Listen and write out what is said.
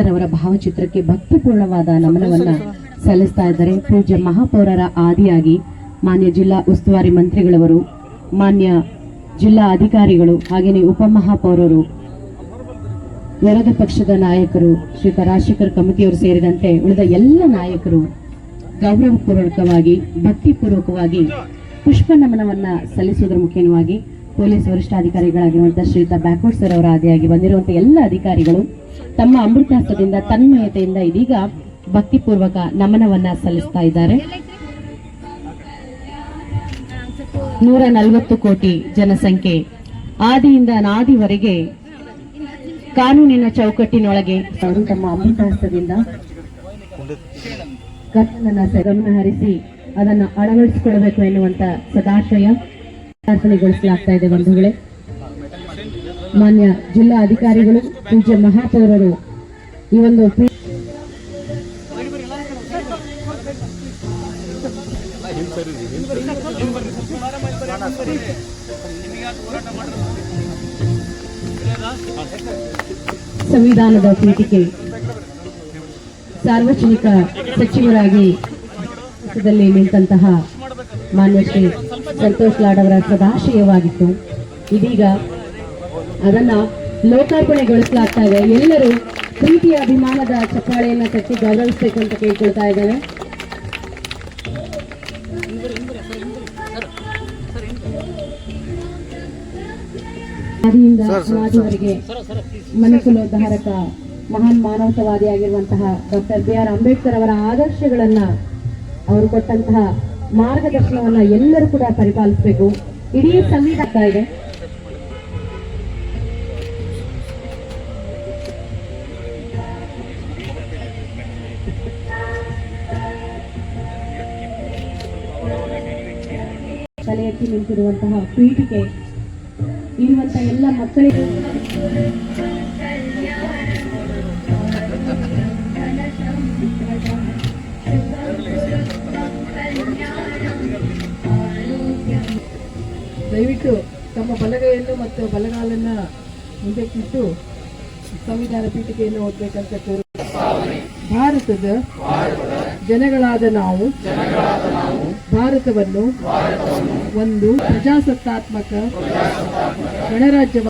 ಅಂಬೇಡ್ಕರ್ ಅವರ ಭಾವಚಿತ್ರಕ್ಕೆ ಭಕ್ತಿಪೂರ್ಣವಾದ ನಮನವನ್ನ ಸಲ್ಲಿಸ್ತಾ ಇದ್ದಾರೆ. ಪೂಜ್ಯ ಮಹಾಪೌರರ ಆದಿಯಾಗಿ ಮಾನ್ಯ ಜಿಲ್ಲಾ ಉಸ್ತುವಾರಿ ಮಂತ್ರಿಗಳವರು ಮಾನ್ಯ ಜಿಲ್ಲಾ ಅಧಿಕಾರಿಗಳು ಹಾಗೆಯೇ ಉಪಮಹಾಪೌರರು ವಿರೋಧ ಪಕ್ಷದ ನಾಯಕರು ಶ್ರೀ ರಾಜಶೇಖರ್ ಕಮಿಟಿಯವರು ಸೇರಿದಂತೆ ಉಳಿದ ಎಲ್ಲ ನಾಯಕರು ಗೌರವಪೂರ್ವಕವಾಗಿ ಭಕ್ತಿಪೂರ್ವಕವಾಗಿ ಪುಷ್ಪ ನಮನವನ್ನ ಸಲ್ಲಿಸುವುದರ ಮುಖ್ಯವಾಗಿ ಪೊಲೀಸ್ ವರಿಷ್ಠಾಧಿಕಾರಿಗಳಾಗಿರುವಂತಹ ಶ್ರೀಯುತ ಬ್ಯಾಕೋಡ್ ಸರ್ ಅವರ ಆದಿಯಾಗಿ ಬಂದಿರುವಂತಹ ಎಲ್ಲ ಅಧಿಕಾರಿಗಳು ತಮ್ಮ ಅಮೃತಾಸ್ತ್ರದಿಂದ ತನ್ಮಯತೆಯಿಂದ ಇದೀಗ ಭಕ್ತಿಪೂರ್ವಕ ನಮನವನ್ನ ಸಲ್ಲಿಸ್ತಾ ಇದ್ದಾರೆ. ನೂರ ನಲವತ್ತು ಕೋಟಿ ಜನಸಂಖ್ಯೆ ಆದಿಯಿಂದ ನಾದಿವರೆಗೆ ಕಾನೂನಿನ ಚೌಕಟ್ಟಿನೊಳಗೆ ಅವರು ತಮ್ಮ ಅಮೃತಾಸ್ತ್ರದಿಂದ ಗಮನ ಹರಿಸಿ ಅದನ್ನು ಅಳವಡಿಸಿಕೊಳ್ಳಬೇಕು ಎನ್ನುವಂತ ಸದಾಶಯ. ಪ್ರಾರ್ಥನೆಗೊಳಿಸಲಾಗ್ತಾ ಇದೆ ಬಂಧುಗಳೇ. ಮಾನ್ಯ ಜಿಲ್ಲಾ ಅಧಿಕಾರಿಗಳು, ಪೂಜ್ಯ ಮಹಾಪೌರರು, ಈ ಒಂದು ಸಂವಿಧಾನದ ಪೀಠಿಕೆ ಸಾರ್ವಜನಿಕ ಸಚಿವರಾಗಿ ನಿಂತಹ ಮಾನ್ಯ ಶ್ರೀ ಸಂತೋಷ್ ಲಾಡ್ ಅವರ ಸದಾಶಯವಾಗಿತ್ತು ಇದೀಗ ಅದನ್ನ ಲೋಕಾರ್ಪಣೆಗೊಳಿಸಲಾಗ್ತಾ ಇದೆ. ಎಲ್ಲರೂ ಪ್ರೀತಿಯ ಅಭಿಮಾನದ ಚಪ್ಪಾಳೆಯನ್ನ ತಟ್ಟಿ ಗೌರವಿಸಬೇಕು ಅಂತ ಕೇಳ್ಕೊಳ್ತಾ ಇದ್ದಾರೆ. ಆದಿಯಿಂದ ಮನಸ್ಸು ಮಹಾನ್ ಮಹಾನ್ ಮಾನವತಾವಾದಿಯಾಗಿರುವಂತಹ ಡಾಕ್ಟರ್ ಬಿ ಆರ್ ಅಂಬೇಡ್ಕರ್ ಅವರ ಆದರ್ಶಗಳನ್ನ ಅವರು ಕೊಟ್ಟಂತಹ ಮಾರ್ಗದರ್ಶನವನ್ನ ಎಲ್ಲರೂ ಕೂಡ ಪರಿಪಾಲಿಸಬೇಕು. ಇಡೀ ಸಂವಿಧಾನ ಇದೆ. ತಲೆ ಎತ್ತಿ ನಿಂತಿರುವಂತಹ ಪೀಠಿಕೆ ಇರುವಂತಹ ಎಲ್ಲ ಮಕ್ಕಳಿಗೆ ದಯವಿಟ್ಟು ತಮ್ಮ ಬಲಗೈಯನ್ನು ಮತ್ತು ಬಲಗಾಲನ್ನ ಮುಂದಕ್ಕಿಟ್ಟು ಸಂವಿಧಾನ ಪೀಠಿಕೆಯನ್ನು ಓದಬೇಕಂತ ಕೋರು. ಭಾರತದ ಜನಗಳಾದ ನಾವು, ಭಾರತವನ್ನು ಒಂದು ಪ್ರಜಾಸತ್ತಾತ್ಮಕ ಗಣರಾಜ್ಯ